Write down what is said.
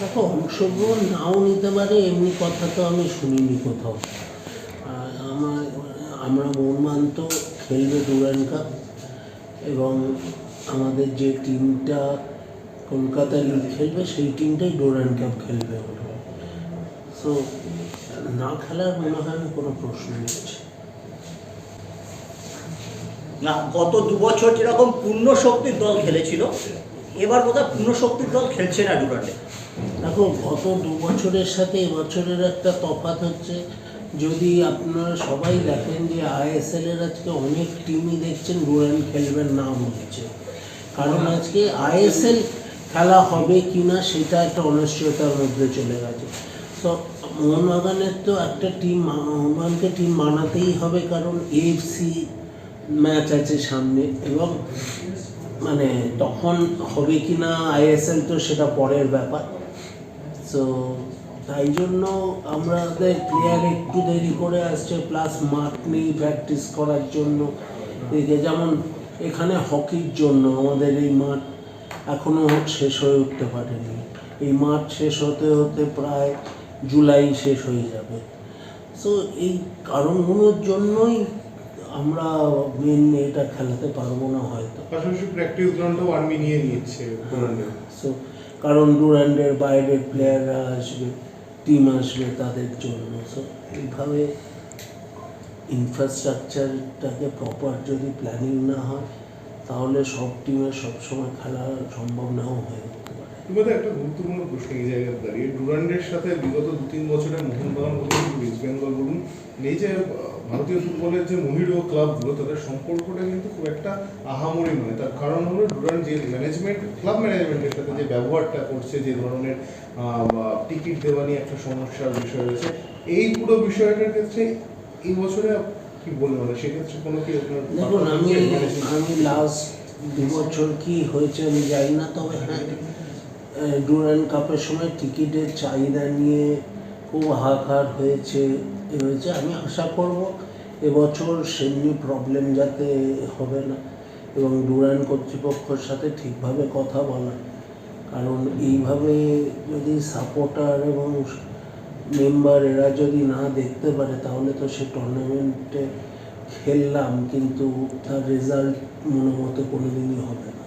দেখো, অংশগ্রহণ নাও নিতে পারে, এমনি কথা তো আমি শুনিনি কোথাও। আমার, আমরা মোহনবাগান তো খেলবে ডুরান কাপ এবং আমাদের যে টিমটা কলকাতা লিগ খেলবে, সেই টিমটাই ডোরান কাপ খেলবে সো না খেলার মনে হয় না কোনো প্রশ্ন হচ্ছে না, গত দু বছর যেরকম পূর্ণ শক্তির দল খেলেছিল এবার বোধহয় পূর্ণ শক্তির দল খেলছে না ডুরান্ডে। দেখো, গত দু বছরের সাথে এবছরের একটা তফাত হচ্ছে। যদি আপনারা সবাই দেখেন যে আইএসএল এর আজকে অনেক টিমই দেখছেন ডুরান খেলবেন না বলছে। কারণ আজকে আইএসএল খেলা হবে কি না সেটা একটা অনিশ্চয়তার মধ্যে চলে গেছে। তো মোহনবাগানের তো একটা টিম মোহনবাগানকে টিম মানাতেই হবে, কারণ এএফসি ম্যাচ আছে সামনে এবং মানে তখন হবে কি না আইএসএল তো সেটা পরের ব্যাপার। সো তাই জন্য আমাদের প্লেয়ার একটু দেরি করে আসছে প্লাস মাঠ নেই প্র্যাকটিস করার জন্য। যেমন এখানে হকির জন্য আমাদের এই মাঠ এখনও শেষ হয়ে উঠতে পারেনি। এই মাঠ শেষ হতে হতে প্রায় জুলাই শেষ হয়ে যাবে। সো এই কারণগুলোর জন্যই আমরা মেন এটা খেলাতে পারব না হয়তো। পাশাপাশি প্র্যাকটিস গ্রাউন্ডটাও আর্মি নিয়ে নিচ্ছে সো কারণ ডুরান্ডের বাইরের প্লেয়াররা আসবে টিম আসবে তাদের জন্য। সো এইভাবে ইনফ্রাস্ট্রাকচারটাকে প্রপার যদি প্ল্যানিং না হয় তাহলে সব টিমের সবসময় খেলা সম্ভব নাও হয়ে। তোমাদের একটা গুরুত্বপূর্ণ প্রশ্ন এই জায়গায় দাঁড়িয়ে। ডুরান্ডের সাথে বিগত দু তিন বছরে মোহনবাগান বলুন ইস্ট বেঙ্গল বলুন এই যে ভারতীয় ফুটবলের যে মহিরীয় ক্লাবগুলো তাদের সম্পর্কটা কিন্তু খুব একটা আহামরি নয়। তার কারণ হলো ডুরান্ড যে ম্যানেজমেন্ট ক্লাব ম্যানেজমেন্টের সাথে যে ব্যবহারটা করছে যে ধরনের টিকিট দেওয়া নিয়ে একটা সমস্যার বিষয় রয়েছে এই পুরো বিষয়টার ক্ষেত্রে এই বছরে কি বলব মানে সেক্ষেত্রে কোনো কি আপনার দেখুন আমি আমি লাস্ট দু বছর কি হয়েছে আমি জানি না তবে হ্যাঁ ডুরান কাপের সময় টিকিটের চাহিদা নিয়ে খুব হাহাকার হয়েছে। এ হয়েছে, আমি আশা করব এবছর সেমনি প্রবলেম যাতে হবে না এবং ডুরান কর্তৃপক্ষের সাথে ঠিকভাবে কথা বলা। কারণ এইভাবে যদি সাপোর্টার এবং মেম্বার এরা যদি না দেখতে পারে, তাহলে তো সে টুর্নামেন্টে খেললাম, কিন্তু তার রেজাল্ট মনে মতো কোনোদিনই হবে না।